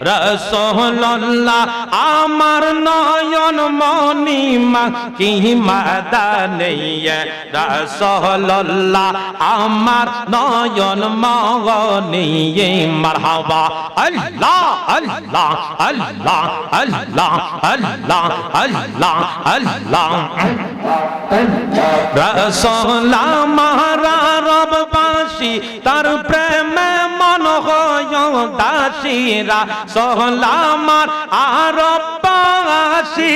রসহল্লা আমার নয়ন মনিমা কি মাদা নেই রসহল্লা আমার নয়ন মনিয়ে মারহাবা। আল্লাহ আল্লাহ আল্লাহ আল্লাহ আল্লাহ আল্লাহ আল্লাহ। রসহল্লা মহারা রব বাসী দাসীরা আর আরবাসী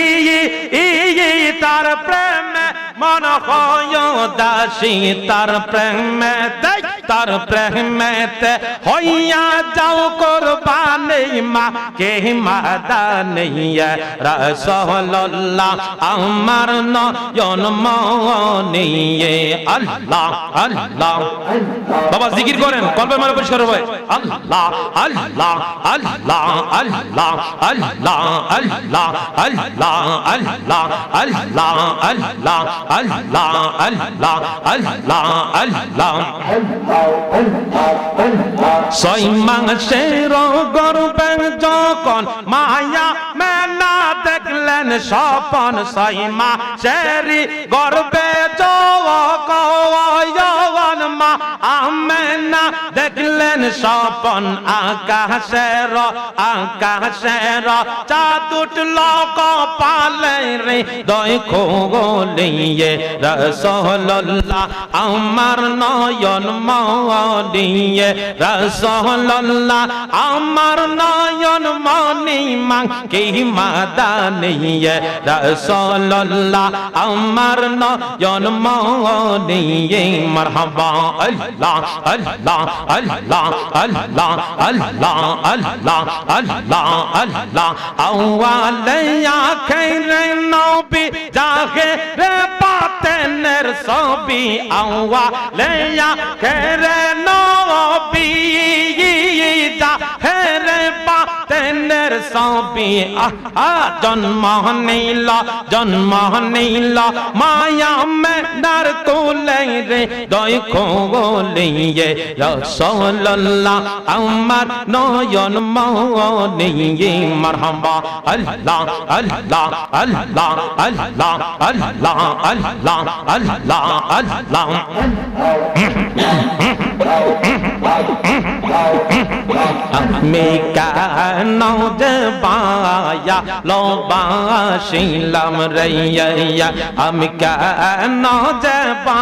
তার প্রেমে মন হয় দাসী তার প্রেমে দেখ তার প্রেমেতে হইয়া যাও কোরবানি মা কে মাদানিয়া রাসূলুল্লাহ আমার নয়ন মনিয়ে আল্লাহ আল্লাহ বাবা জিকির করেন কলবে মানে পরিষ্কার হবে আল্লাহ আল্লাহ আল্লাহ আল্লাহ আল্লাহ আল্লাহ আল্লাহ আল্লাহ আল্লাহ আল্লাহ আল্লাহ আল্লাহ আল্লাহ আল্লাহ ছয় মাসের গর্বে যখন মায়া মেলা দেখলেন স্বপন ছয় মাসের গর্বে যখন দেখলেন স্বপন আকাশের আকাশের চাঁদ উঠল কপালে রে। দয় খোগলিয়ে রসল্লাহ আমার নয়ন মনিয়ে রসল্লাহ আমার নয়ন মনি মাং কি মাদানিয়ে। রসল্লাহ আমার নয়ন মনিয়ে মারহাবা আল্লাহ আল্লাহ। الله الله الله الله الله الله أول يا خير النبي جاهر باطنر صبي أول يا خير النبي পাতেনের সবি আহা জন্ম নিল জন্ম নিল মায়া মেনার কোলে রে দয় খোলিয়ে রসল্লাহ আমার নয়ন মনিয়ে মারহাবা আল্লাহ আল্লাহ আল্লাহ আল্লাহ আল্লাহ আল্লাহ আল্লাহ আল্লাহ আমি নজবায়া লবাসিলাম রইয়া আমি কেন জবা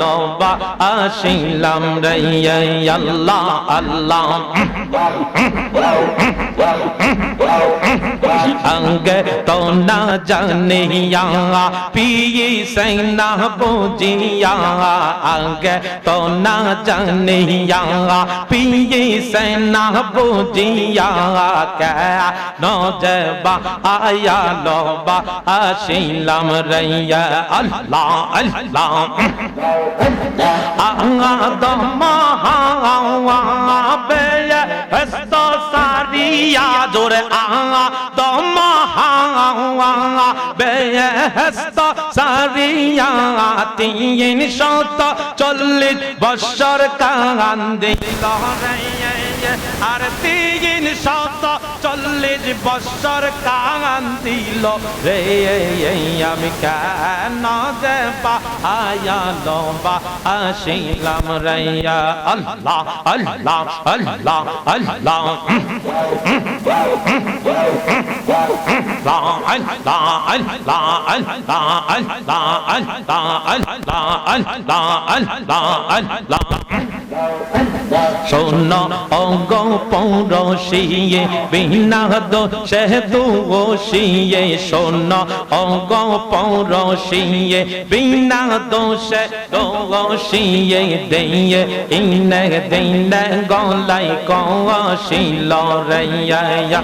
লবাসিলাম রইয়া আল্লাহ আল্লাহ अंगे तो न जानिया पिए से न बुझिया अंगे तो न जानिया पिए से न बुझिया क्या नौजबा आया लोबा आशिलम रैया अल्लाह अल्लाह आदम हावा बे हस्तो सारिया जोरे आ তিন শত চল্লিশ বৎসর কান্দিল আর তিন শত চল্লিশ বছর কান দিল রে আমি কেন যে পায়াল আসিলাম রাইয়া আল্লাহ আল্লাহ আল্লাহ আল্লাহ আল্লাহ আল্লাহ আল্লাহ শোন, অঙ্গ পৌরসিয়ে, বিনা দোষে দোষিয়ে শোন, অঙ্গ পৌরসিয়ে, বিনা দোষে দোষিয়ে দিয়ে ইনে দিনে গলাই কশিল রাইয়া।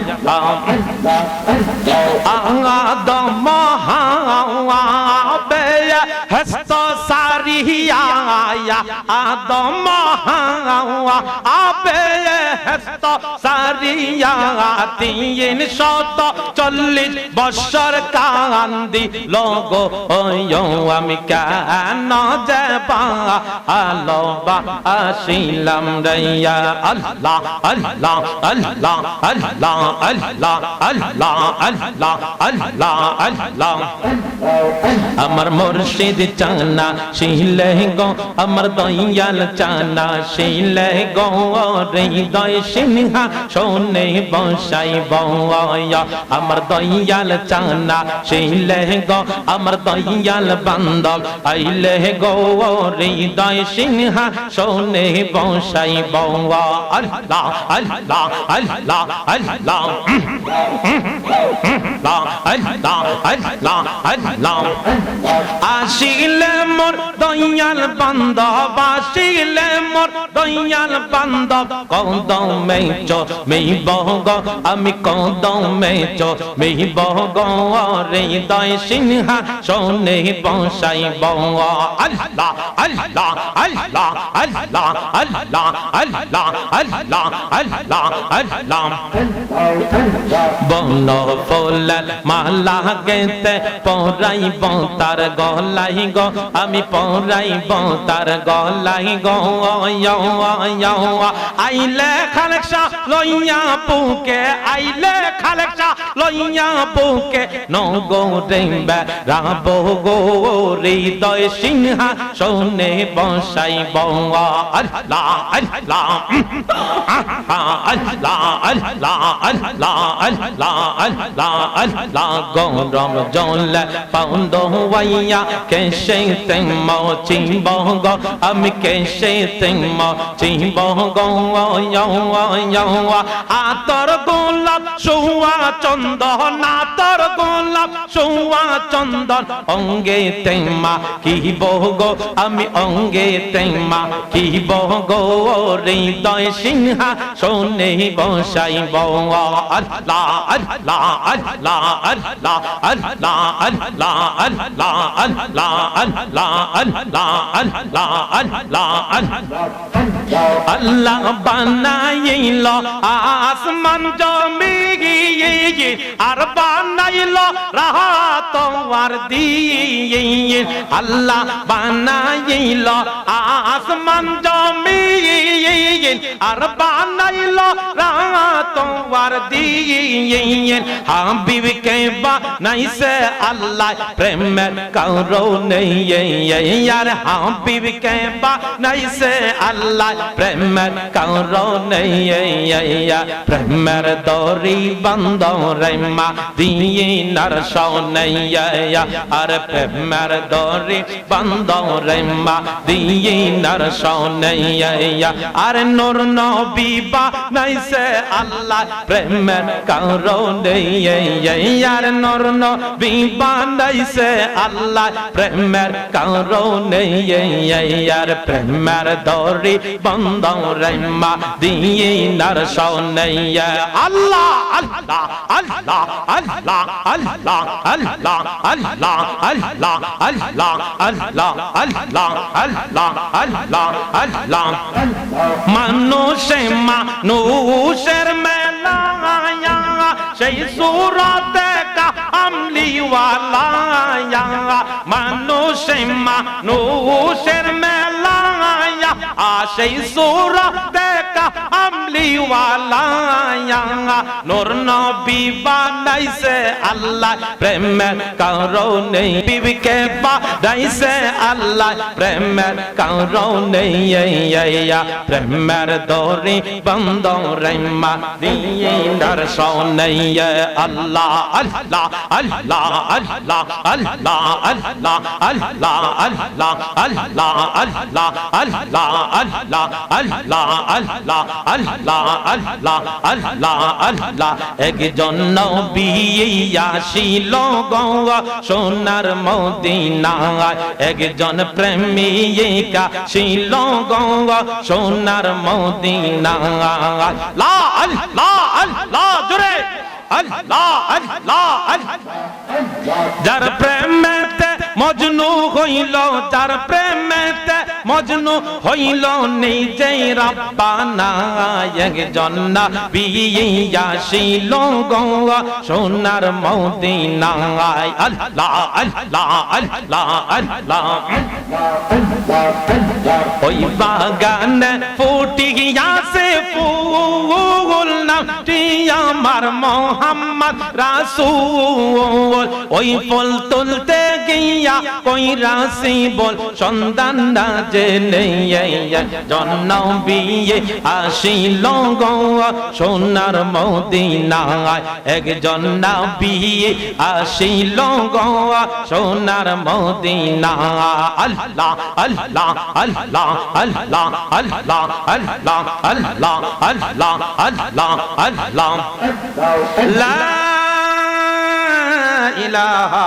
আদম হাওয়া হস্ত সারিয়া আদম হাওয়া आप हस्त কান্দি, লোগ আমি কেন আসিলাম রাইয়া আল্লাহ আল্লাহ আল্লাহ আল্লাহ আল্লাহ আল্লাহ আল্লাহ আল্লাহ আল্লাহ। আমার মুর্শিদ চানা শিলে গো, আমার দয়াল চানা শিলে গো, হৃদয় সিংহা সোনে বসাই বয়া আমার দয়াল চানা শিলে গো আমার দয়াল বান্দব আইলে গো হৃদয় সিংহা সোনে বসাই বয়া আল্লাহ আল্লাহ আল্লাহ আল্লাহ আসিলে মোর দয়াল বান্ধব আসিলে মোর দয়াল বান্ধব কদমে চ মেই বহগ আমি কদমে চ মেই বহগ রে দয় সিংহা সোনে বসাই বহ আল্লাহ আল্লাহ আল্লাহ আল্লাহ আল্লাহ আল্লাহ আল্লাহ আল্লাহ আল্লাহ বন ফুলাল মালা গেতে পরাইব তার গলাই গো আমি পরাইব তার গলাই গো আইলে খালেকসা লইয়া পুকে আইলে খালেকসা লইয়া পুকে নগো রেম্বা রাব গো হৃদয় সিংহা সোনে বসাইব আল্লাহ আল্লাহ আল্লাহ আল্লাহ আল্লাহ আল্লাহ আল্লাহ আল্লাহ, গরম জল পাউন্দ হইয়া কেসে তেম চিব গো, আমি কেসে তেম চিব গো আতর গোলাপ সৌয়া চন্দন আতর গোলাপ সৌয়া চন্দন অঙ্গে তেমা কি বহগো আমি অঙ্গে তেমা কি বহগো হৃদয় সিংহা সোনে বসাই আল্লাহ বানাইল, আসমান জমি আর বানাইল রাহাত আর দিয়ে আল্লাহ বানাইল, আসমান জমি আর বানাইল রাহাত আর দিয়ে হাবিব কে বানাইছে আল্লাহ, প্রেমের কারও নেই আর হাবিব কে বানাইছে আল্লাহ প্রেমের কারও নেই প্রেমের দরি বন্ধ রেমা দিয়ে নরস নেই আর প্রেমের দরি বন্ধ রেমা দিয়ে নরস নেই আর নূর নবী বানাইছে আল্লাহ প্রেমের কারও নেই আর নূর নবী বানাইছে আল্লাহ প্রেমের কারও নেই আর প্রেমের দরি বন্ধ রেমা দিয়ে নরস নেই আল্লাহ আল্লাহ আল্লাহ আল্লাহ আল্লাহ আল্লাহ আল্লাহ আল্লাহ আল্লাহ আল্লাহ আল্লাহ আল্লাহ আল্লাহ আল্লাহ মানুষে মানুষের মেলা সেই সুরতে কামলিওয়ালা মানুষে মানুষের মেলা আ সেই সুরা দেখা কামলিওয়ালা নূর নবী বানাইছে আল্লাহ প্রেমের কারণে বিবিকে বানাইছে আল্লাহ প্রেমের কারণে প্রেমের দরি বন্ধ রেমা দিয়ে দর্শনে আল্লাহ আল্লাহ আল্লাহ আল্লাহ আল্লাহ আল্লাহ আল্লাহ আল্লাহ আল্লাহ আল্লাহ আল্লাহ আল্লাহ আল্লাহ আল্লাহ আল্লাহ আল্লাহ আল্লাহ আল্লাহ একজন নবী আসিল গৌয়া, সোনার মদিনায়। একজন প্রেমিকা ছিল গৌয়া, সোনার মদিনায়। লা, আল্লাহ আল্লাহ, জোরে। আল্লাহ আল্লাহ আল্লাহ। যার প্রেমেতে মজনু হইল যার প্রেমেতে, মজনু হইল নিজে রাব্বানা একজন না বিয়াশিল গঙ্গা সোনার মদিনায়। আল্লাহ আল্লাহ আল্লাহ আল্লাহ। ওই বাগানে ফুটি গিয়াছে ফুল, নামটি আমার মোহাম্মদ রাসূল। ওই ফুল তুলতে গিয়া কই রাসি বল, সন্ধান না জেনে জন্ম বিয়ে আসিল গো। সোনার মদিনায় একজন না বিয়ে আসিল গো। সোনার মদিনা আল্লাহ আল্লাহ আল্লাহ আল্লাহ আল্লাহ আল্লাহ আল্লাহ আল্লাহ আল্লাহ আল্লাহ। লা ইলাহা